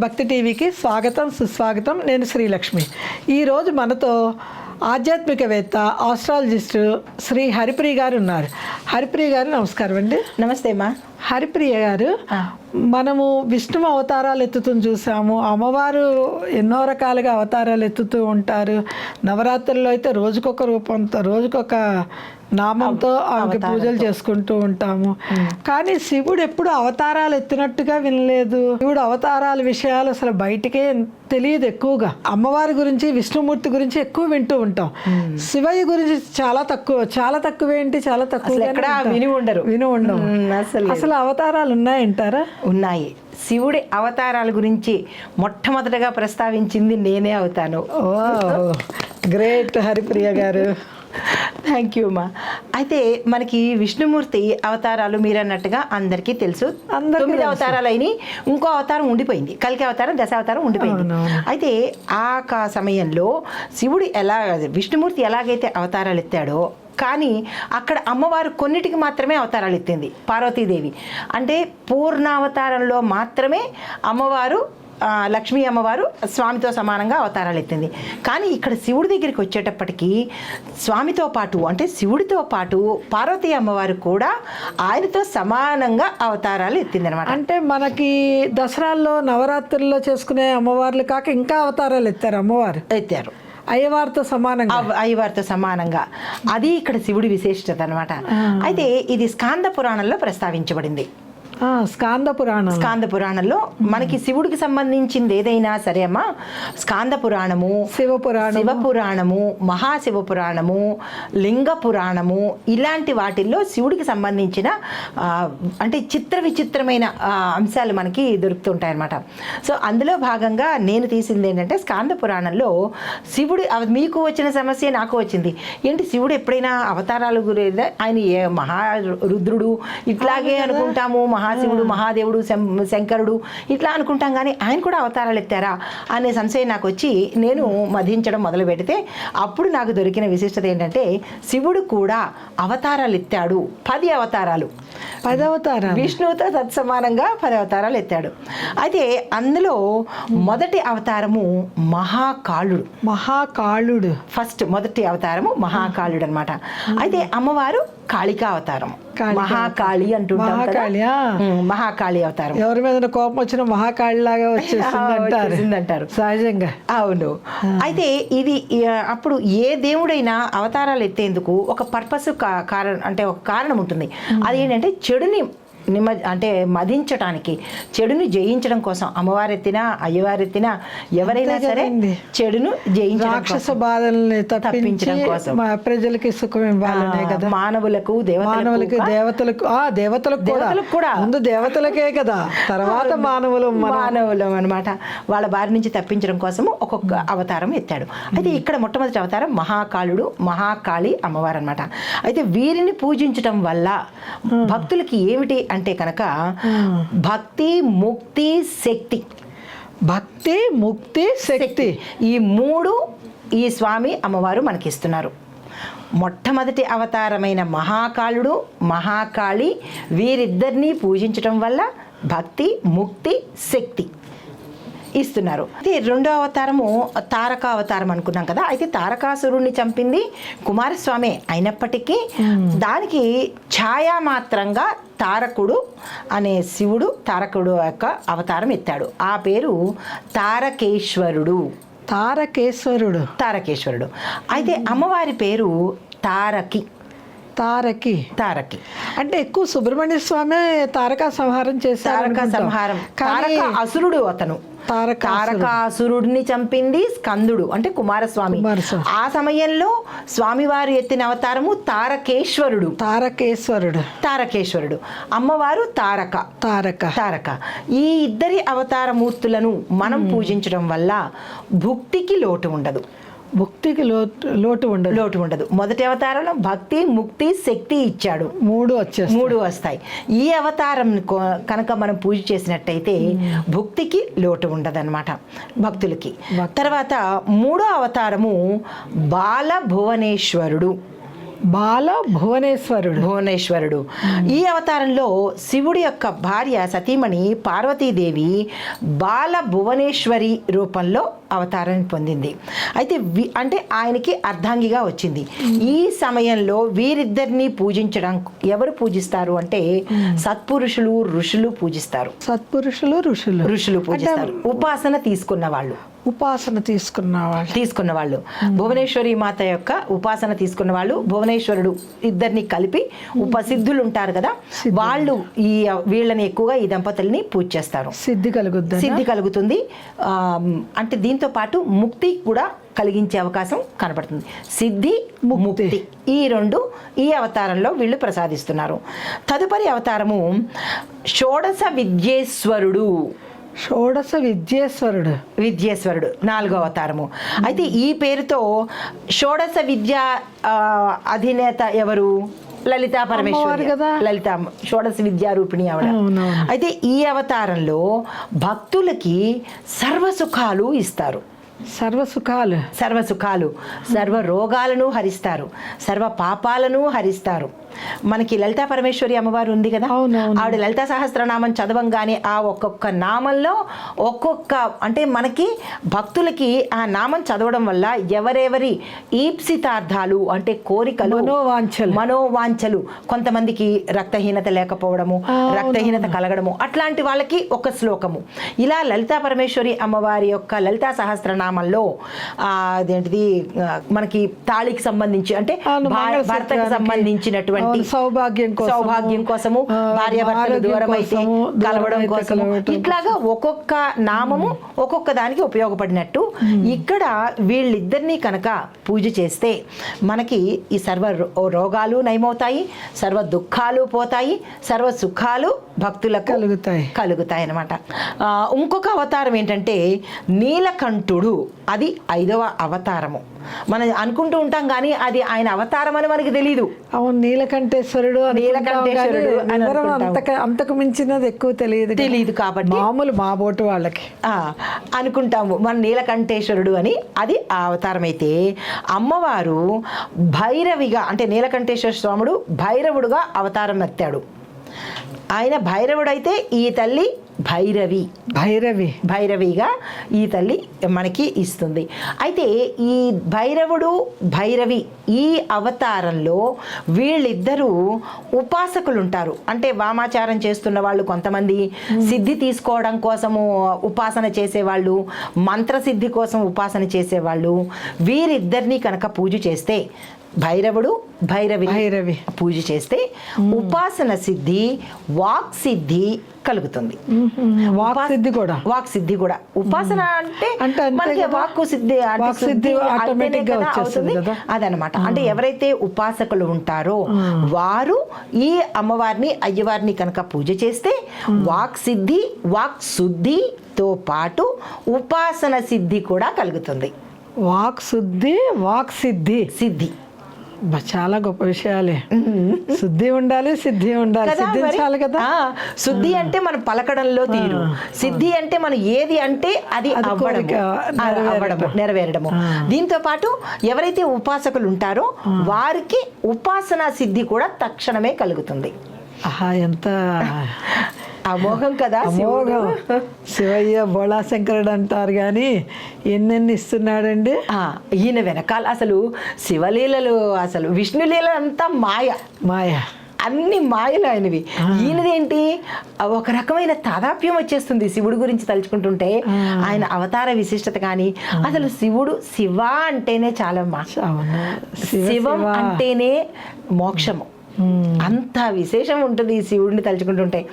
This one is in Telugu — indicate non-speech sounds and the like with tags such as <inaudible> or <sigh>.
భక్తి టీవీకి స్వాగతం సుస్వాగతం. నేను శ్రీలక్ష్మి. ఈరోజు మనతో ఆధ్యాత్మికవేత్త ఆస్ట్రాలజిస్టు శ్రీ హరిప్రియ గారు ఉన్నారు. హరిప్రియ గారు నమస్కారం అండి. నమస్తే మా హరిప్రియ గారు మనము విష్ణు అవతారాలు ఎత్తుతూ చూసాము. అమ్మవారు ఎన్నో రకాలుగా అవతారాలు ఎత్తుతూ ఉంటారు. నవరాత్రుల్లో అయితే రోజుకొక రూపంతో రోజుకొక నామంతో ఆమెకి పూజలు చేసుకుంటూ ఉంటాము. కానీ శివుడు ఎప్పుడు అవతారాలు ఎత్తినట్టుగా వినలేదు. శివుడు అవతారాల విషయాలు అసలు బయటికే తెలియదు ఎక్కువగా. అమ్మవారి గురించి విష్ణుమూర్తి గురించి ఎక్కువ వింటూ ఉంటాం. శివయ్య గురించి చాలా తక్కువ చాలా తక్కువ ఏంటి? చాలా తక్కువ విని ఉండరు. విని ఉండవు అసలు అసలు అవతారాలు ఉన్నాయంటారా? ఉన్నాయి. శివుడి అవతారాల గురించి మొట్టమొదటగా ప్రస్తావించింది నేనే అవుతాను. గ్రేట్ హరిప్రియ గారు. థ్యాంక్ యూ అమ్మా అయితే మనకి విష్ణుమూర్తి అవతారాలు మీరు అన్నట్టుగా అందరికీ తెలుసు. తొమ్మిది. అవతారాలు అయినాయి ఇంకో అవతారం ఉండిపోయింది. కలికి అవతారం దశావతారం ఉండిపోయింది. అవునవును. అయితే ఆ కా సమయంలో శివుడు ఎలా విష్ణుమూర్తి ఎలాగైతే అవతారాలు ఎత్తాడో కానీ అక్కడ అమ్మవారు కొన్నిటికి మాత్రమే అవతారాలు ఎత్తింది పార్వతీదేవి. అంటే పూర్ణావతారంలో మాత్రమే అమ్మవారు లక్ష్మీ అమ్మవారు స్వామితో సమానంగా అవతారాలు ఎత్తింది కానీ ఇక్కడ శివుడి దగ్గరికి వచ్చేటప్పటికి స్వామితో పాటు అంటే శివుడితో పాటు పార్వతీ అమ్మవారు కూడా ఆయనతో సమానంగా అవతారాలు ఎత్తింది అనమాట అంటే మనకి దసరాల్లో నవరాత్రుల్లో చేసుకునే అమ్మవార్లు కాక ఇంకా అవతారాలు ఎత్తారు అమ్మవారు? ఎత్తారు. అయ్యవారితో సమానంగా? అయ్యవారితో సమానంగా. అది ఇక్కడ శివుడి విశేషత అనమాట అయితే ఇది స్కాంద పురాణంలో ప్రస్తావించబడింది. స్కాంద పురాణం. స్కాంద పురాణంలో మనకి శివుడికి సంబంధించింది ఏదైనా సరే అమ్మా స్కాంద పురాణము శివ పురాణం శివ పురాణము మహాశివ పురాణము లింగ పురాణము ఇలాంటి వాటిల్లో శివుడికి సంబంధించిన అంటే చిత్ర విచిత్రమైన అంశాలు మనకి దొరుకుతుంటాయి అన్నమాట సో అందులో భాగంగా నేను తీసింది ఏంటంటే స్కాంద పురాణంలో శివుడు మీకు వచ్చిన సమస్య నాకు వచ్చింది. ఏంటి? శివుడు ఎప్పుడైనా అవతారాలు గురి ఆయన ఏ మహా రుద్రుడు ఇట్లాగే అనుకుంటాము మహాశివుడు మహాదేవుడు శంకరుడు ఇట్లా అనుకుంటాం కానీ ఆయన కూడా అవతారాలు ఎత్తారా అనే సంశయం నాకు వచ్చి నేను మధించడం మొదలు పెడితే అప్పుడు నాకు దొరికిన విశిష్టత ఏంటంటే శివుడు కూడా అవతారాలు ఎత్తాడు. పది అవతారాలు. పదవతారాలు. విష్ణువుతో తత్సమానంగా పది అవతారాలు ఎత్తాడు. అయితే అందులో మొదటి అవతారము మహాకాళుడు. మహాకాళుడు. ఫస్ట్ మొదటి అవతారము మహాకాళుడు అనమాట అయితే అమ్మవారు కాళికా అవతారం మహాకాళి అంటుంటాం. మహాకాళి, మహాకాళి అవతారం. ఎవరి మీద కోపం వచ్చిన మహాకాళి లాగా <laughs> వచ్చేసింది అంటారు. సహజంగా. అవును. అయితే ఇది అప్పుడు ఏ దేవుడైనా అవతారాలు ఎత్తేందుకు ఒక పర్పస్ కారణం అంటే ఒక కారణం ఉంటుంది. అది ఏంటంటే చెడుని నిమ అంటే మదించటానికి చెడుని జయించడం కోసం అమ్మవారు ఎత్తినా అయ్యవారు ఎత్తినా ఎవరైనా సరే. చెడును జయించడం రాక్షస కోసం. బాధల్ని తప్పించి తప్పించడం కోసం. ప్రజలకి సుఖం కదా. మానవులకు మానవులకి దేవతలకు ఆ దేవతలకు దేవతలకు కూడా. ముందు దేవతలకే కదా. తర్వాత మానవులు మన. మానవులం అనమాట వాళ్ళ బారి నుంచి తప్పించడం కోసము ఒక్కొక్క అవతారం ఎత్తాడు. అయితే ఇక్కడ మొట్టమొదటి అవతారం మహాకాళుడు మహాకాళి అమ్మవారు అనమాట అయితే వీరిని పూజించటం వల్ల భక్తులకి ఏమిటి అంటే కనుక భక్తి ముక్తి శక్తి. భక్తి ముక్తి శక్తి. ఈ మూడు ఈ స్వామి అమ్మవారు మనకిస్తున్నారు. మొట్టమొదటి అవతారమైన మహాకాళుడు మహాకాళి వీరిద్దరినీ పూజించటం వల్ల భక్తి ముక్తి శక్తి. ఇస్తున్నారు. అయితే రెండో అవతారము తారక అవతారం అనుకున్నాం కదా అయితే తారకాసురుణ్ణి చంపింది కుమారస్వామి అయినప్పటికీ దానికి ఛాయామాత్రంగా తారకుడు అనే శివుడు తారకుడు యొక్క అవతారం ఎత్తాడు. ఆ పేరు తారకేశ్వరుడు. తారకేశ్వరుడు. తారకేశ్వరుడు. అయితే అమ్మవారి పేరు తారకి. తారకి. తారకి. అంటే ఎక్కువ సుబ్రహ్మణ్య స్వామి తారక సంహారం చేశారు తారక. సంహారం. తారక అసురుడు అతను. తారకాసురుడిని చంపింది స్కందుడు అంటే కుమారస్వామి. ఆ సమయంలో స్వామివారు ఎత్తిన అవతారము తారకేశ్వరుడు. తారకేశ్వరుడు. తారకేశ్వరుడు. అమ్మవారు తారక. తారక. తారక. ఈ ఇద్దరి అవతార మూర్తులను మనం పూజించడం వల్ల భుక్తికి లోటు ఉండదు. భక్తికి లోటు లోటు ఉండదు. లోటు ఉండదు. మొదటి అవతారంలో భక్తి ముక్తి శక్తి ఇచ్చాడు. మూడు వచ్చేస్తాయి. మూడు వస్తాయి. ఈ అవతారం కనుక మనం పూజ చేసినట్టయితే భక్తికి లోటు ఉండదన్నమాట. భక్తులకి. భక్తి. తర్వాత మూడో అవతారము బాల భువనేశ్వరుడు బాల భువనేశ్వరుడు. భువనేశ్వరుడు ఈ అవతారంలో శివుడి యొక్క భార్య సతీమణి పార్వతీదేవి బాల భువనేశ్వరి రూపంలో అవతారం పొందింది. అయితే అంటే ఆయనకి అర్ధాంగిగా వచ్చింది. ఈ సమయంలో వీరిద్దరిని పూజించడం ఎవరు పూజిస్తారు అంటే సత్పురుషులు ఋషులు పూజిస్తారు. సత్పురుషులు ఋషులు. ఋషులు పూజిస్తారు. ఉపాసన తీసుకున్న వాళ్ళు. ఉపాసన తీసుకున్న వాళ్ళు. తీసుకున్న వాళ్ళు. భువనేశ్వరి మాత యొక్క ఉపాసన తీసుకున్న వాళ్ళు భువనేశ్వరుడు ఇద్దరిని కలిపి ఉపసిద్ధులు ఉంటారు కదా వాళ్ళు ఈ వీళ్ళని ఎక్కువగా ఈ దంపతుల్ని పూజ చేస్తారు. సిద్ధి కలుగుద్దా? సిద్ధి కలుగుతుంది. అంటే దీంతో పాటు ముక్తి కూడా కలిగించే అవకాశం కనపడుతుంది. సిద్ధి ముక్తి. ఈ రెండు ఈ అవతారంలో వీళ్ళు ప్రసాదిస్తున్నారు. తదుపరి అవతారము షోడశ విద్యేశ్వరుడు. షోడశ విద్యేశ్వరుడు. విద్యేశ్వరుడు నాలుగో అవతారము అయితే ఈ పేరుతో షోడశ విద్య అధినేత ఎవరు? లలితా పరమేశ్వరి. కదా. లలిత షోడశ విద్యారూపిణి ఆవిడ. అయితే ఈ అవతారంలో భక్తులకి సర్వ సుఖాలు ఇస్తారు. సర్వ సుఖాలు. సర్వ సుఖాలు సర్వ రోగాలను హరిస్తారు. సర్వ పాపాలను హరిస్తారు. మనకి లలితా పరమేశ్వరి అమ్మవారు ఉంది కదా. ఆవిడ లలితా సహస్రనామం చదవంగానే ఆ ఒక్కొక్క నామంలో ఒక్కొక్క అంటే మనకి భక్తులకి ఆ నామం చదవడం వల్ల ఎవరెవరి ఈప్సితార్థాలు అంటే కోరికలు మనోవాంఛలు. మనోవాంఛలు కొంతమందికి రక్తహీనత లేకపోవడము. రక్తహీనత కలగడము అట్లాంటి వాళ్ళకి ఒక శ్లోకము ఇలా లలితా పరమేశ్వరి అమ్మవారి యొక్క లలితా సహస్రనామంలో ఆ, అదేంటిది మనకి తాళికి సంబంధించి అంటే భర్తకు. సంబంధించినటువంటి అవును, సౌభాగ్యం సౌభాగ్యం కోసము భార్యాభర్తలు దూరం అయితే కలవడం కోసము. ఇట్లాగా ఒక్కొక్క నామము ఒక్కొక్క దానికి ఉపయోగపడినట్టు ఇక్కడ వీళ్ళిద్దరినీ కనుక పూజ చేస్తే మనకి ఈ సర్వ రోగాలు నయమవుతాయి సర్వ దుఃఖాలు పోతాయి సర్వ సుఖాలు భక్తులకు కలుగుతాయి. కలుగుతాయి అనమాట ఇంకొక అవతారం ఏంటంటే నీలకంఠుడు. అది ఐదవ అవతారము. మనం అనుకుంటూ ఉంటాం కానీ అది ఆయన అవతారం అని మనకి తెలియదు అవును నీలకంఠేశ్వరుడు నీలకంఠేశ్వరుడు. అంతక అంతకు మించినది ఎక్కువ తెలియదు. తెలియదు కాబట్టి మామూలు మా బోటు వాళ్ళకి. అనుకుంటాము. మన నీలకంఠేశ్వరుడు అని అది ఆ అవతారం అయితే అమ్మవారు భైరవిగా అంటే నీలకంఠేశ్వర స్వాముడు భైరవుడుగా అవతారం ఎత్తాడు ఆయన భైరవుడైతే ఈ తల్లి భైరవి. భైరవి. భైరవిగా ఈ తల్లి మనకి ఇస్తుంది. అయితే ఈ భైరవుడు భైరవి ఈ అవతారంలో వీళ్ళిద్దరూ ఉపాసకులు ఉంటారు అంటే వామాచారం చేస్తున్న వాళ్ళు కొంతమంది సిద్ధి తీసుకోవడం కోసము ఉపాసన చేసేవాళ్ళు మంత్రసిద్ధి కోసం ఉపాసన చేసేవాళ్ళు వీరిద్దరిని కనుక పూజ చేస్తే భైరవుడు భైరవి భైరవి. పూజ చేస్తే ఉపాసన సిద్ధి వాక్ సిద్ధి కలుగుతుంది. వాక్ సిద్ధి కూడా. వాక్ సిద్ధి కూడా. ఉపాసన అంటే మనకి వాక్ సిద్ధి సిద్ధి అయితేనే గా అవుతుంది. అదనమాట అంటే ఎవరైతే ఉపాసకులు ఉంటారో వారు ఈ అమ్మవారిని అయ్యవారిని కనుక పూజ చేస్తే వాక్ సిద్ధి వాక్ శుద్ధితో పాటు ఉపాసన సిద్ధి కూడా కలుగుతుంది. వాక్ శుద్ధి వాక్ సిద్ధి. సిద్ధి. చాలా గొప్ప విషయాలే. శుద్ధి ఉండాలి సిద్ధి ఉండాలి? సిద్ధించాలి కదా? శుద్ధి అంటే మనం పలకడంలో తీరు. సిద్ధి అంటే మనం ఏది అంటే అది అవ్వడము. నెరవేరడము. దీంతో పాటు ఎవరైతే ఉపాసకులు ఉంటారో వారికి ఉపాసనా సిద్ధి కూడా తక్షణమే కలుగుతుంది. ఎంత అమోఘం కదా. అమోఘం. శివయ్య బోళా శంకరుడు అంటారు కానీ ఎన్నెన్ని ఇస్తున్నాడండి? ఆ, ఈయన వెనకాల అసలు శివలీలలు అసలు విష్ణులీల అంతా మాయ. మాయ. అన్ని మాయలు ఆయనవి. ఈయనదేంటి? ఒక రకమైన తాదాప్యం వచ్చేస్తుంది శివుడి గురించి తలుచుకుంటుంటే. ఆయన అవతార విశిష్టత కానీ అసలు శివుడు శివ అంటేనే చాలమ్మా శివ. అంటేనే మోక్షము. అంత విశేషం ఉంటుంది ఈ శివుడిని తలుచుకుంటుంటే.